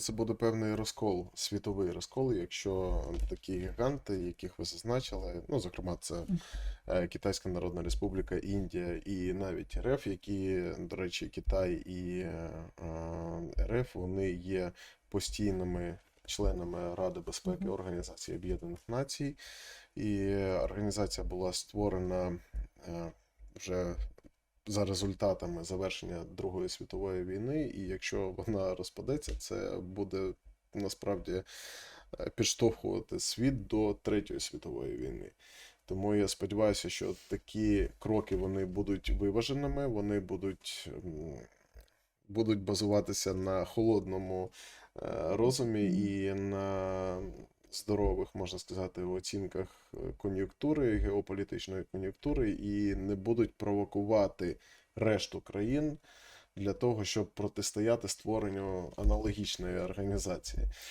Це буде певний розкол, світовий розкол, якщо такі гіганти, яких ви зазначили, ну, зокрема, це е, Китайська Народна Республіка, Індія і навіть РФ, які, до речі, Китай і е, е, РФ, вони є постійними членами Ради безпеки Організації Об'єднаних Націй. І організація була створена вже за результатами завершення Другої світової війни, і якщо вона розпадеться, це буде насправді е, підштовхувати світ до Третьої світової війни. Тому я сподіваюся, що такі кроки вони будуть виваженими, вони будуть, будуть базуватися на холодному е, розумі і на здорових, можна сказати, в оцінках е, кон'юнктури, геополітичної кон'юнктури, і не будуть провокувати решту країн для того, щоб протистояти створенню аналогічної організації.